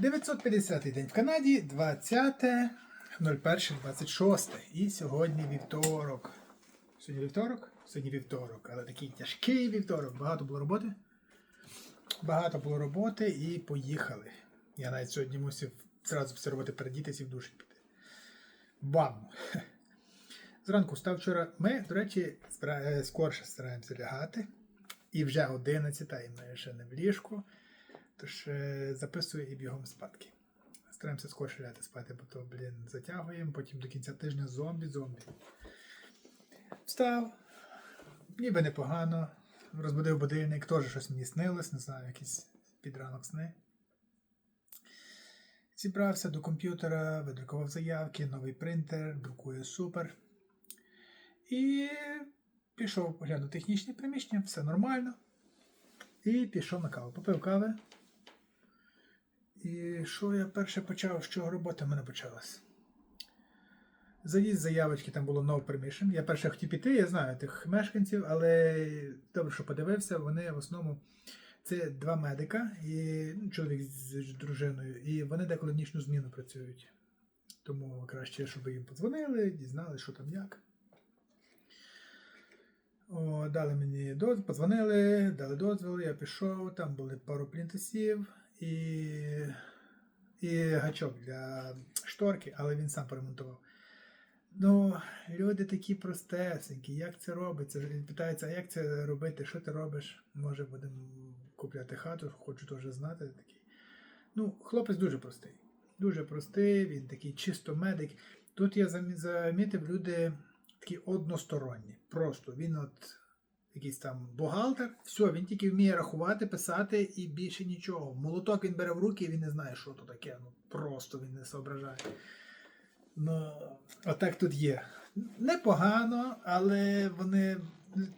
950 день в Канаді, 20.01.26. І сьогодні вівторок. Сьогодні вівторок? Сьогодні вівторок, але такий тяжкий вівторок. Багато було роботи. Багато було роботи і поїхали. Я навіть сьогодні мусив зразу після роботи передітися і в душі піти. Бам! Зранку встав вчора. Ми, до речі, е, скорше стараємося лягати. І вже 11, і ми ще не в ліжку. Тож е, записую і бігом спадки. Стараємося скорше лягати спати, бо то, блін, затягуємо, потім до кінця тижня зомбі-зомбі. Встав, ніби непогано. Розбудив будильник, теж щось мені снилось, не знаю, якийсь підранок сни. Зібрався до комп'ютера, видрукував заявки, новий принтер, друкує супер. І пішов поглянув технічне приміщення, все нормально. І пішов на каву. Попив кави. І що я перше почав, з чого робота в мене почалась? Заїзд заявочки, там було no permission. Я перше хотів піти, я знаю тих мешканців, але добре, що подивився, вони в основному це два медика, і ну, чоловік з дружиною, і вони деколи нічну зміну працюють. Тому краще, щоб їм подзвонили, дізнали, що там як. О, дали мені дозвіл, подзвонили, дали дозвіл, я пішов, там були пару плінтусів і, і гачок для шторки, але він сам поремонтував. Ну, люди такі простесенькі, як це робиться? Він питається, а як це робити, що ти робиш? Може, будемо купляти хату, хочу теж знати. Такий. Ну, хлопець дуже простий. Дуже простий, він такий чисто медик. Тут я замітив люди такі односторонні. Просто він от якийсь там бухгалтер, все, він тільки вміє рахувати, писати і більше нічого. Молоток він бере в руки, і він не знає, що то таке. Ну просто він не соображає. Ну, отак тут є. Непогано, але вони.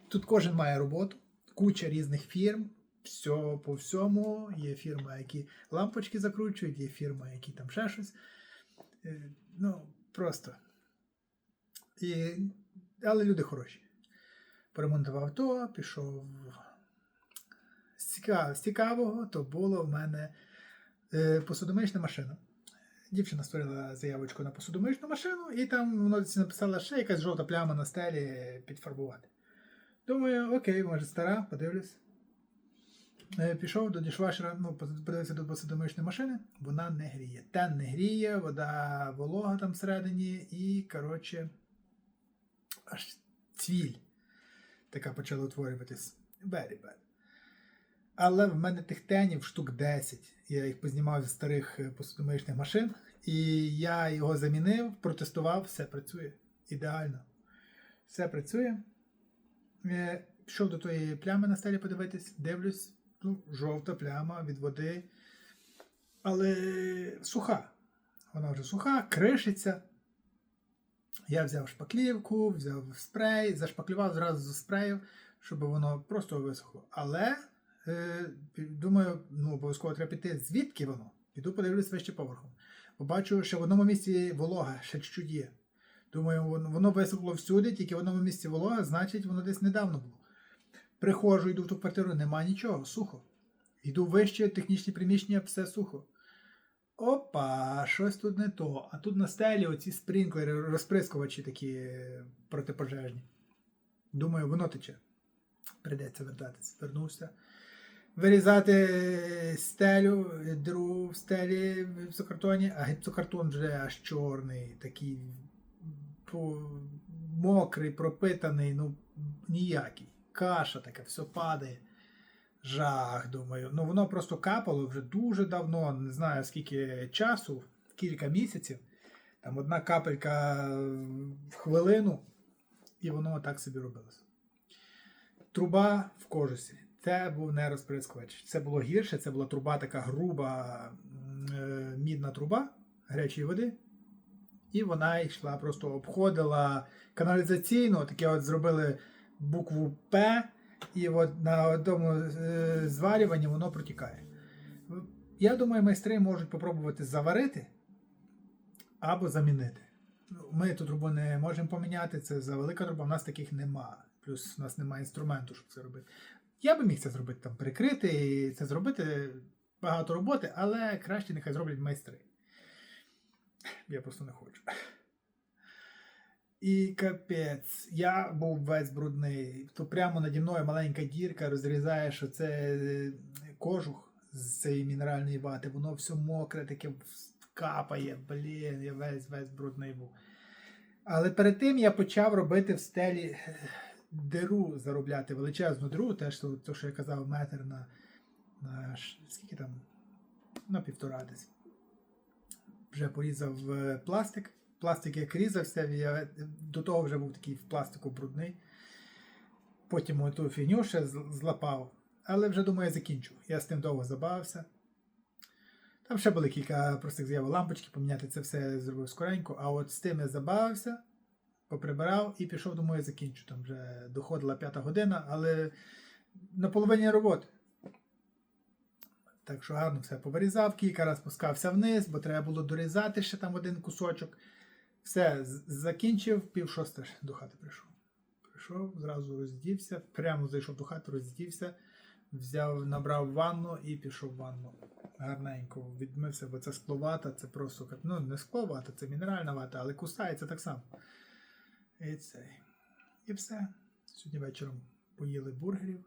Тут кожен має роботу, куча різних фірм, все по всьому. Є фірма, які лампочки закручують, є фірма, які там ще щось. Е, Ну, просто. І... Але люди хороші. Поремонтував то, пішов. З цікавого, то було в мене е, посудомиючна машина. Дівчина створила заявочку на посудомиючну машину, і там воно написала ще якась жовта пляма на стелі підфарбувати. Думаю, окей, може стара, подивлюсь. Е, Пішов до дішвашера, ну, подивився до посудомиючної машини, вона не гріє. Тен не гріє, вода волога там всередині, і, коротше, аж цвіль така почала утворюватись. Very bad. Але в мене тих тенів штук 10. Я їх познімав зі старих е, машин, і я його замінив, протестував, все працює. Ідеально. Все працює. Е, Пішов до тої плями на стелі подивитись, дивлюсь, ну, жовта пляма від води. Але суха. Вона вже суха, кришиться. Я взяв шпаклівку, взяв спрей, зашпаклював зразу з спрею, щоб воно просто висохло. Але е, думаю, ну обов'язково треба піти, звідки воно. Піду подивлюсь вище поверхом. Побачу, що в одному місці волога ще чуть-чуть є. Думаю, воно, воно висохло всюди, тільки в одному місці волога, значить, воно десь недавно було. Приходжу, йду в ту квартиру, нема нічого, сухо. Йду вище, технічні приміщення, все сухо. Опа, щось тут не то. А тут на стелі оці спринклери, розприскувачі такі протипожежні. Думаю, воно тече. Придеться вертатися. Вернувся. Вирізати стелю, діру в стелі в гіпсокартоні, а гіпсокартон вже аж чорний, такий мокрий, пропитаний, ну ніякий. Каша така, все падає. Жах, думаю. Ну воно просто капало вже дуже давно, не знаю скільки часу, кілька місяців. Там одна капелька в хвилину, і воно так собі робилось. Труба в кожусі. Це був не розприскувач. Це було гірше, це була труба така груба е, мідна труба гарячої води. І вона йшла, просто обходила каналізаційно, таке от зробили букву П, і от на одному е, зварюванні воно протікає. Я думаю, майстри можуть попробувати заварити або замінити. Ну, Ми ту трубу не можемо поміняти, це за велика труба, в нас таких нема. Плюс у нас немає інструменту, щоб це робити. Я би міг це зробити, там, перекрити і це зробити багато роботи, але краще нехай зроблять майстри. Я просто не хочу. І капець, я був весь брудний. То прямо наді мною маленька дірка розрізає, що це е, кожух з цієї мінеральної вати. Воно все мокре, таке капає. Блін, я весь весь брудний був. Але перед тим я почав робити в стелі е, диру заробляти, величезну диру, теж то, що я казав, метр на, на скільки там? На півтора десь. Вже порізав е, пластик. Пластик як різався, я до того вже був такий в пластику брудний. Потім ту фігню ще злапав. Але вже думаю, я закінчу. Я з тим довго забавився. Там ще були кілька простих заяв лампочки, поміняти це все зробив скоренько. А от з тим я забавився, поприбирав і пішов, думаю, я закінчу. Там вже доходила п'ята година, але на половині роботи. Так що гарно все повирізав, кілька разів спускався вниз, бо треба було дорізати ще там один кусочок. Все, закінчив, пів шоста ж до хати прийшов. Прийшов, зразу роздівся, прямо зайшов до хати, роздівся, взяв, набрав ванну і пішов в ванну. Гарненько відмився, бо це скловата, це просто ну, не скловата, це мінеральна вата, але кусається так само. І це. І все. Сьогодні вечором поїли бургерів.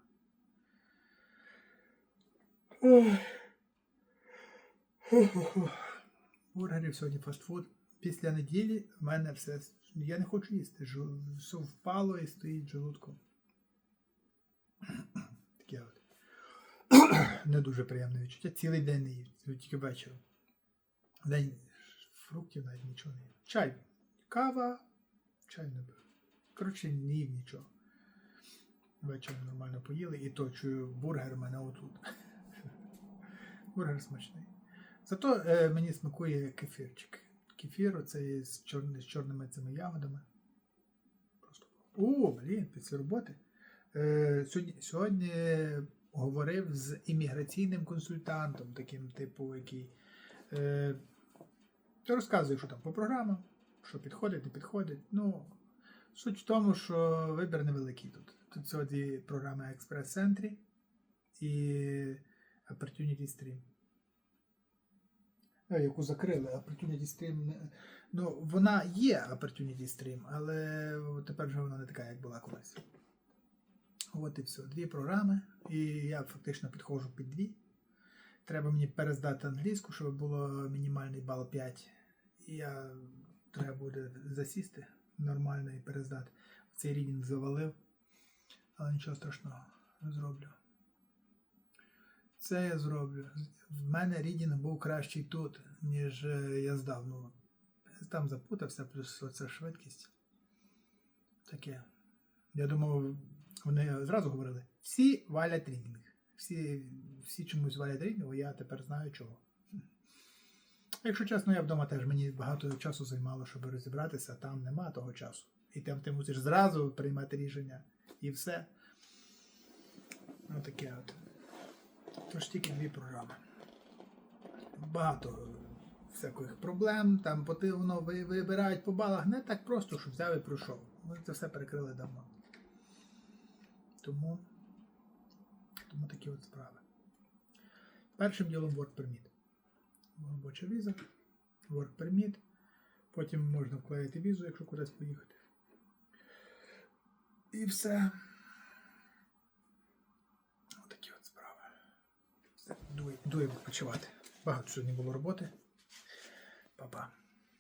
Бургерів сьогодні фастфуд. Після неділі в мене все. Я не хочу їсти. Все впало і стоїть желудком. Таке от. Не дуже приємне відчуття. Цілий день не їв, тільки вечором. День фруктів навіть нічого не їв. Чай. Кава, чай не пив. Коротше, не їв нічого. Вечором нормально поїли і то чую бургер в мене отут. Бургер смачний. Зато е, мені смакує кефірчик. Кефір оцей з, чорни, з чорними цими ягодами. Просто. О, блін, після роботи. Е, сьогодні, сьогодні говорив з імміграційним консультантом, таким типу, який е, розказує, що там по програмам, що підходить, не підходить. Ну, суть в тому, що вибір невеликий тут. Тут сьогодні програма Експрес-центрі і Opportunity Stream. Е, Яку закрили, Opportunity Stream. Ну, вона є Opportunity Stream, але тепер вже вона не така, як була колись. От і все. Дві програми, і я фактично підходжу під дві. Треба мені перездати англійську, щоб було мінімальний бал 5. І я треба буде засісти нормально і перездати. Цей рідінг завалив, але нічого страшного, зроблю. Це я зроблю. В мене рідінг був кращий тут, ніж е, я здав. Ну, там запутався, плюс оця швидкість. Таке. Я думав, вони зразу говорили: всі валять рідінг. Всі, всі чомусь валять рідінг, я тепер знаю чого. Якщо чесно, я вдома теж мені багато часу займало, щоб розібратися, там нема того часу. І там ти мусиш зразу приймати рішення і все. Ну таке от. Тож тільки дві програми. Багато всяких проблем, там воно вибирають по балах не так просто, що взяв і пройшов. Ми це все перекрили давно. Тому, тому такі от справи. Першим ділом Work Permit. Робоча віза, Work Permit. Потім можна вклеїти візу, якщо кудись поїхати. І все. Отакі от справи. Дує- дує відпочивати. Багато сьогодні було роботи. Па-па.